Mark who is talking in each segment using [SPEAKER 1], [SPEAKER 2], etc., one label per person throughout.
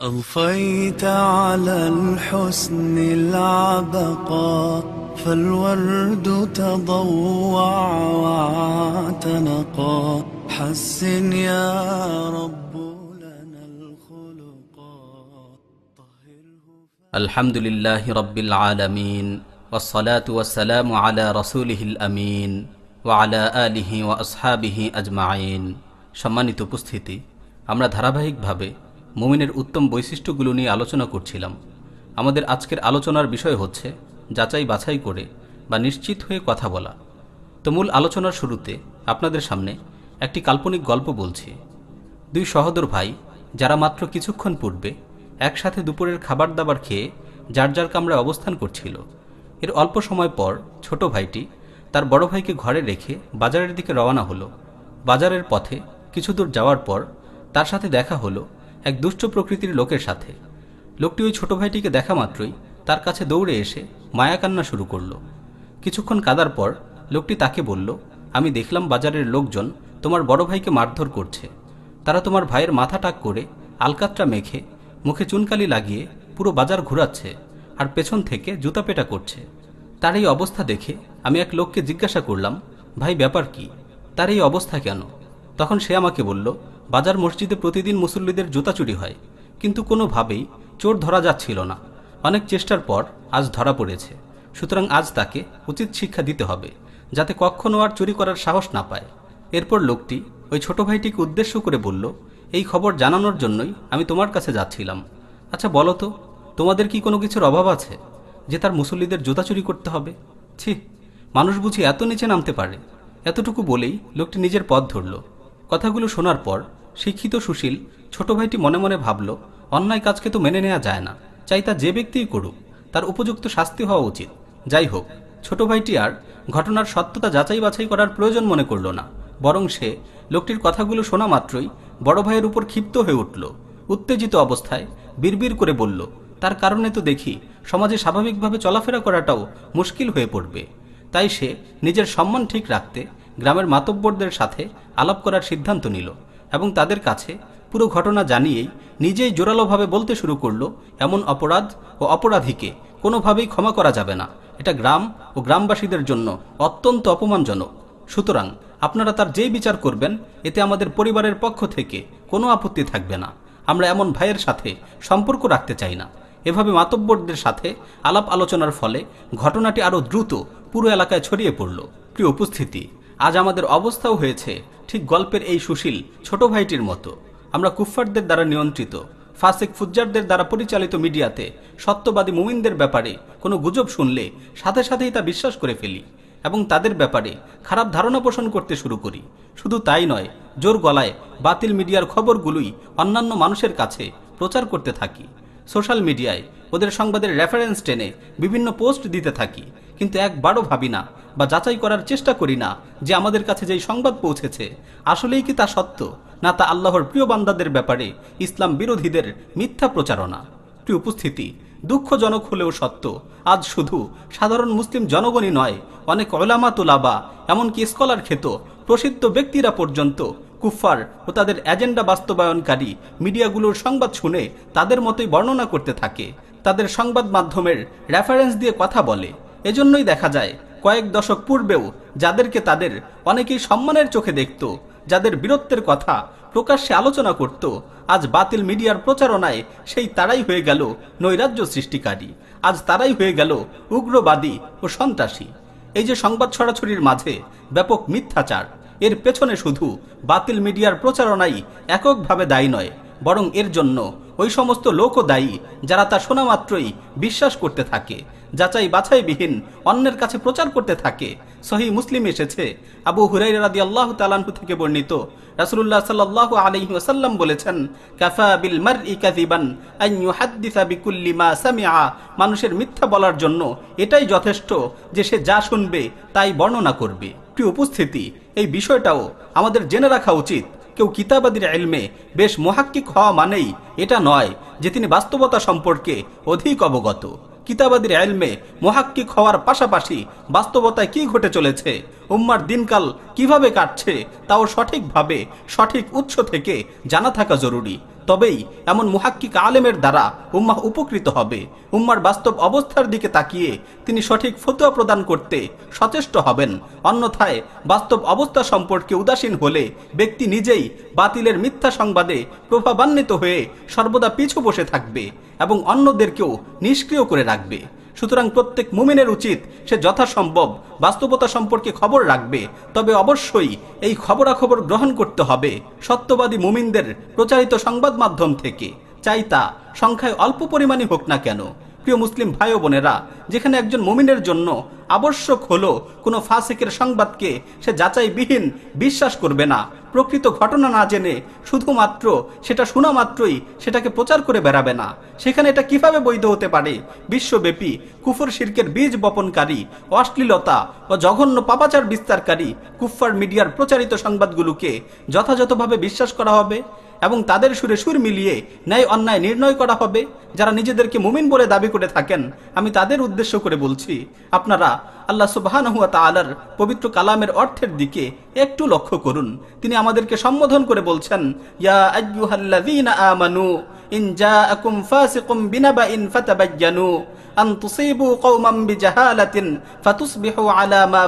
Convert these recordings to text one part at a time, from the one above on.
[SPEAKER 1] أضفيت على الحسن العبقى فالورد تضوع واعتنقا حسن يا رب لنا الخلقا طهره
[SPEAKER 2] الحمد لله رب العالمين والصلاة والسلام على رسوله الأمين وعلى آله وأصحابه أجمعين সম্মানিত উপস্থিতি আমরা ধারাবাহিকভাবে মুমিনের উত্তম বৈশিষ্ট্যগুলো নিয়ে আলোচনা করছিলাম। আমাদের আজকের আলোচনার বিষয় হচ্ছে যাচাই বাছাই করে বা নিশ্চিত হয়ে কথা বলা। তো মূল আলোচনার শুরুতে আপনাদের সামনে একটি কাল্পনিক গল্প বলছি। দুই সহদর ভাই, যারা মাত্র কিছুক্ষণ পূর্বে একসাথে দুপুরের খাবার দাবার খেয়ে যার যার কামরায় অবস্থান করছিল। এর অল্প সময় পর ছোট ভাইটি তার বড় ভাইকে ঘরে রেখে বাজারের দিকে রওনা হলো। বাজারের পথে কিছু দূর যাওয়ার পর তার সাথে দেখা হলো এক দুষ্ট প্রকৃতির লোকের সাথে। লোকটি ওই ছোট ভাইটিকে দেখা মাত্রই তার কাছে দৌড়ে এসে মায়া কান্না শুরু করল। কিছুক্ষণ কাদার পর লোকটি তাকে বলল, আমি দেখলাম বাজারের লোকজন তোমার বড় ভাইকে মারধর করছে। তারা তোমার ভাইয়ের মাথা টাক করে আলকাত্রা মেখে মুখে চুনকালি লাগিয়ে পুরো বাজার ঘুরাচ্ছে আর পেছন থেকে জুতা পেটা করছে। তার এই অবস্থা দেখে আমি এক লোককে জিজ্ঞাসা করলাম, ভাই, ব্যাপার কি? তার এই অবস্থা কেন? তখন সে আমাকে বলল বাজার মসজিদে প্রতিদিন মুসল্লিদের জুতা চুরি হয়। কিন্তু কোনোভাবেই চোর ধরা যাচ্ছিল না। অনেক চেষ্টার পর আজ ধরা পড়েছে। সুতরাং আজ তাকে উচিত শিক্ষা দিতে হবে, যাতে কখনো আর চুরি করার সাহস না পায়। এরপর লোকটি ওই ছোট ভাইটিকে উদ্দেশ্য করে বলল, এই খবর জানানোর জন্যই আমি তোমার কাছে যাচ্ছিলাম। আচ্ছা বলো তো, তোমাদের কি কোনো কিছুর অভাব আছে? যে তার মুসল্লিদের জুতা চুরি করতে হবে? ছি, মানুষ বুঝি এত নিচে নামতে পারে। এতটুকু বলেই লোকটি নিজের পথ ধরল। কথাগুলো শোনার পর শিক্ষিত সুশীল, ছোট ভাইটি মনে মনে ভাবল, অন্যায় কাজকে তো মেনে নেওয়া যায় না, চাই তা যে ব্যক্তিই করুক, তার উপযুক্ত শাস্তি হওয়া উচিত। যাই হোক, ছোট ভাইটি আর ঘটনার সত্যতা যাচাই বাছাই করার প্রয়োজন মনে করল না, বরং সে লোকটির কথাগুলো শোনা মাত্রই বড় ভাইয়ের উপর ক্ষিপ্ত হয়ে উঠল। উত্তেজিত অবস্থায় বিড়বিড় করে বলল, তার কারণে তো দেখি সমাজে স্বাভাবিকভাবে চলাফেরা করাটাও মুশকিল হয়ে পড়বে। তাই সে নিজের সম্মান ঠিক রাখতে গ্রামের মাতব্বরদের সাথে আলাপ করার সিদ্ধান্ত নিল। এবং তাদের কাছে পুরো ঘটনা জানিয়েই নিজেই জোরালোভাবে বলতে শুরু করল, এমন অপরাধ ও অপরাধীকে কোনোভাবেই ক্ষমা করা যাবে না। এটা গ্রাম ও গ্রামবাসীদের জন্য অত্যন্ত অপমানজনক। সুতরাং আপনারা তার যেই বিচার করবেন, এতে আমাদের পরিবারের পক্ষ থেকে কোনো আপত্তি থাকবে না। আমরা এমন ভাইয়ের সাথে সম্পর্ক রাখতে চাই না। এভাবে মাতব্বরদের সাথে আলাপ আলোচনার ফলে ঘটনাটি আরও দ্রুত পুরো এলাকায় ছড়িয়ে পড়ল। প্রিয় উপস্থিতি, আজ আমাদের অবস্থাও হয়েছে ঠিক গল্পের এই সুশীল ছোট ভাইটির মতো। আমরা কুফফারদের দ্বারা নিয়ন্ত্রিত, ফাসেক ফুজ্জারদের দ্বারা পরিচালিত মিডিয়াতে সত্যবাদী মুমিনদের ব্যাপারে কোনো গুজব শুনলে সাথে সাথেই তা বিশ্বাস করে ফেলি এবং তাদের ব্যাপারে খারাপ ধারণা পোষণ করতে শুরু করি। শুধু তাই নয়, জোর গলায় বাতিল মিডিয়ার খবরগুলোই অন্যান্য মানুষের কাছে প্রচার করতে থাকি। সোশ্যাল মিডিয়ায় ওদের সংবাদের রেফারেন্স টেনে বিভিন্ন পোস্ট দিতে থাকি। কিন্তু একবারও ভাবি না বা যাচাই করার চেষ্টা করি না যে আমাদের কাছে যেই সংবাদ পৌঁছেছে। আসলেই কি তা সত্য? না তা আল্লাহর প্রিয় বান্দাদের ব্যাপারে ইসলাম বিরোধীদের মিথ্যা প্রচারণা? প্রিয় উপস্থিতি, দুঃখজনক হলেও সত্য, আজ শুধু সাধারণ মুসলিম জনগণই নয়, অনেক ওলামা তোলাবা, এমনকি স্কলার খেত, প্রসিদ্ধ ব্যক্তিরা পর্যন্ত কুফার ও তাদের এজেন্ডা বাস্তবায়নকারী মিডিয়াগুলোর সংবাদ শুনে তাদের মতোই বর্ণনা করতে থাকে। তাদের সংবাদ মাধ্যমের রেফারেন্স দিয়ে কথা বলে। এজন্যই দেখা যায়, কয়েক দশক পূর্বেও যাদেরকে তাদের অনেকেই সম্মানের চোখে দেখত, যাদের বীরত্বের কথা প্রকাশ্যে আলোচনা করত, আজ বাতিল মিডিয়ার প্রচারণায় সেই তারাই হয়ে গেল নৈরাজ্য সৃষ্টিকারী, আজ তারাই হয়ে গেল উগ্রবাদী ও সন্ত্রাসী। এই যে সংবাদ ছড়াছড়ির মাঝে ব্যাপক মিথ্যাচার, এর পেছনে শুধু বাতিল মিডিয়ার প্রচারণাই এককভাবে দায়ী নয়, বরং এর জন্য ওই সমস্ত লোকও দায়ী যারা তা শোনা মাত্রই বিশ্বাস করতে থাকে। যাচাই বাছাইবিহীন অন্যের কাছে প্রচার করতে থাকে। সহি মুসলিম এসেছে। আবু হুরাই রাদি আল্লাহ তালাহু থেকে বর্ণিত। রাসুল্লাহ সাল্লাহ আলহি ওসাল্লাম বলেছেন, কাফা বিল মার ই কাজিবান মানুষের মিথ্যা বলার জন্য এটাই যথেষ্ট যে সে যা শুনবে তাই বর্ণনা করবে। প্রিয় উপস্থিতি, এই বিষয়টাও আমাদের জেনে রাখা উচিত। কেউ কিতাবাদির এলমে বেশ মোহাক্কিক হওয়া মানেই এটা নয় যে তিনি বাস্তবতা সম্পর্কে অধিক অবগত। কিতাবাদির এলমে মহাক্কিক হওয়ার পাশাপাশি বাস্তবতায় কি ঘটে চলেছে, উম্মার দিনকাল কীভাবে কাটছে, তাও সঠিকভাবে সঠিক উৎস থেকে জানা থাকা জরুরি। তবেই এমন মুহাক্কিক আলেমের দ্বারা উম্মাহ উপকৃত হবে। উম্মার বাস্তব অবস্থার দিকে তাকিয়ে তিনি সঠিক ফতোয়া প্রদান করতে সচেষ্ট হবেন। অন্যথায় বাস্তব অবস্থা সম্পর্কে উদাসীন হলে ব্যক্তি নিজেই বাতিলের মিথ্যা সংবাদে প্রভাবান্বিত হয়ে সর্বদা পিছু বসে থাকবে এবং অন্যদেরকেও নিষ্ক্রিয় করে রাখবে। সুতরাং প্রত্যেক মুমিনের উচিত সে যথাসম্ভব বাস্তবতা সম্পর্কে খবর রাখবে। তবে অবশ্যই এই খবরাখবর গ্রহণ করতে হবে সত্যবাদী মুমিনদের প্রচারিত সংবাদ মাধ্যম থেকে। চাই তা সংখ্যায় অল্প পরিমাণই হোক না কেন। প্রিয় মুসলিম ভাই বোনেরা, যেখানে একজন মুমিনের জন্য আবশ্যক হলো কোনো ফাসিকের সংবাদকে সে যাচাইবিহীন বিশ্বাস করবে না। প্রকৃত ঘটনা না জেনে শুধুমাত্র সেটা শোনা মাত্রই সেটাকে প্রচার করে বেড়াবে না। সেখানে এটা কীভাবে বৈধ হতে পারে? বিশ্বব্যাপী কুফর শির্কের বীজ বপনকারী, অশ্লীলতা ও জঘন্য পাপাচার বিস্তারকারী কুফফার মিডিয়ার প্রচারিত সংবাদগুলোকে যথাযথভাবে বিশ্বাস করা হবে? এবং তাদের সুরে সুর মিলিয়ে ন্যায় অন্যায় নির্ণয় করা হবে। যারা নিজেদেরকে মুমিন বলে দাবি করে থাকেন, আমি তাদের উদ্দেশ্য করে বলছি, আপনারা আল্লাহ সুবাহান হুয়া তালার পবিত্র কালামের অর্থের দিকে একটু লক্ষ্য করুন। তিনি আমাদেরকে সম্বোধন করে বলছেন, ইয়া আন তুসিবু আলা মা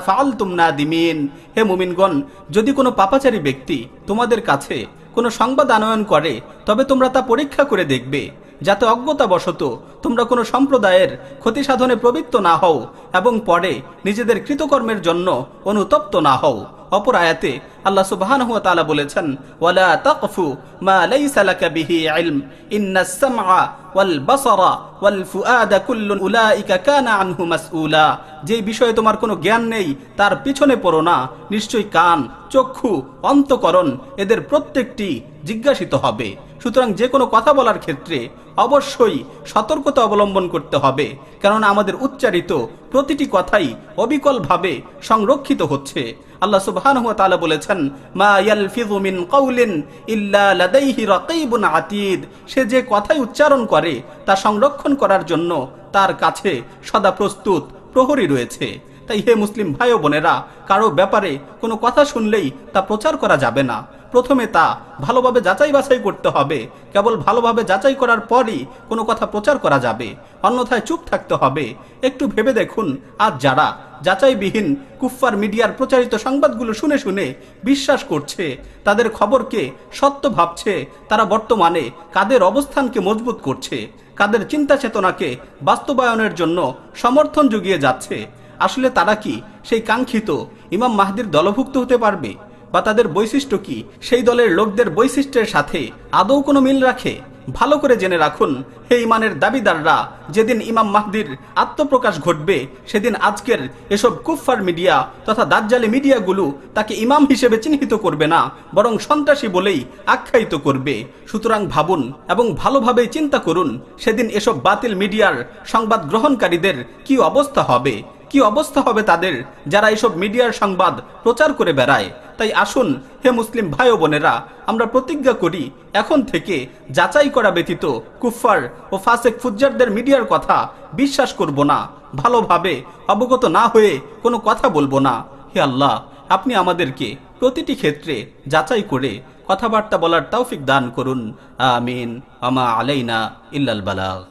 [SPEAKER 2] হে মুমিনগণ, যদি কোনো পাপাচারী ব্যক্তি তোমাদের কাছে কোনো সংবাদ আনয়ন করে, তবে তোমরা তা পরীক্ষা করে দেখবে। যাতে অজ্ঞতাবশত তোমরা কোনো সম্প্রদায়ের ক্ষতি সাধনে প্রবৃত্ত না হও এবং পরে নিজেদের কৃতকর্মের জন্য অনুতপ্ত না হও। অপর আয়াতে আল্লাহ সুবহানাহু ওয়া তাআলা বলেছেন, ওয়ালা তাকফু মা লাইসা লাকা বিহি ইলম, ইন্নাস সামআ ওয়াল বাসারা ওয়াল ফুআদা কুল্লুন উলাইকা কানা আনহু মাসউলা। যে বিষয়ে তোমার কোনো জ্ঞান নেই, তার পিছনে পড়ো না। নিশ্চয়ই কান, চক্ষু অন্তকরণ এদের প্রত্যেকটি জিজ্ঞাসিত হবে। সুতরাং যে কোনো কথা বলার ক্ষেত্রে অবশ্যই সতর্কতা অবলম্বন করতে হবে, কেননা আমাদের উচ্চারিত প্রতিটি কথাই অবিকলভাবে সংরক্ষিত হচ্ছে। আল্লাহ সুবহানাহু ওয়া তাআলা বলেছেন, মা ইয়ালফিযু মিন কাউলিন ইল্লা লাদাইহি রাকীবুন আতীদ। সে যে কথাই উচ্চারণ করে, তা সংরক্ষণ করার জন্য তার কাছে সদা প্রস্তুত প্রহরী রয়েছে। তাই হে মুসলিম ভাই বোনেরা, কারও ব্যাপারে কোনো কথা শুনলেই তা প্রচার করা যাবে না। প্রথমে তা ভালোভাবে যাচাই বাছাই করতে হবে। কেবল ভালোভাবে যাচাই করার পরই কোনো কথা প্রচার করা যাবে। অন্যথায় চুপ থাকতে হবে। একটু ভেবে দেখুন, আজ যারা যাচাইবিহীন কুফফার মিডিয়ার প্রচারিত সংবাদগুলো শুনে শুনে বিশ্বাস করছে, তাদের খবরকে সত্য ভাবছে, তারা বর্তমানে কাদের অবস্থানকে মজবুত করছে, কাদের চিন্তা চেতনাকে বাস্তবায়নের জন্য সমর্থন জুগিয়ে যাচ্ছে আসলে তারা কি? সেই কাঙ্ক্ষিত ইমাম মাহদির দলভুক্ত হতে পারবে? বা তাদের বৈশিষ্ট্য কি? সেই দলের লোকদের বৈশিষ্ট্যের সাথে আদৌ কোনো মিল রাখে? ভালো করে জেনে রাখুন, হে ইমানের দাবিদাররা, যেদিন ইমাম মাহদির আত্মপ্রকাশ ঘটবে, সেদিন আজকের এসব কুফফার মিডিয়া তথা দাজ্জালি মিডিয়াগুলো তাকে ইমাম হিসেবে চিহ্নিত করবে না, বরং সন্ত্রাসী বলেই আখ্যায়িত করবে। সুতরাং ভাবুন এবং ভালোভাবে চিন্তা করুন, সেদিন এসব বাতিল মিডিয়ার সংবাদ গ্রহণকারীদের কি অবস্থা হবে? কি অবস্থা হবে তাদের যারা এসব মিডিয়ার সংবাদ প্রচার করে বেড়ায়? তাই আসুন, হে মুসলিম ভাই ও বোনেরা, আমরা প্রতিজ্ঞা করি, এখন থেকে যাচাই করা ব্যতীত কুফফার ও ফাসেক ফুজ্জারদের মিডিয়ার কথা বিশ্বাস করব না, ভালোভাবে অবগত না হয়ে কোনো কথা বলব না। হে আল্লাহ, আপনি আমাদেরকে প্রতিটি ক্ষেত্রে যাচাই করে কথাবার্তা বলার তৌফিক দান করুন। আমিন। আমা আলাইনা ইল্লাল বালাগ।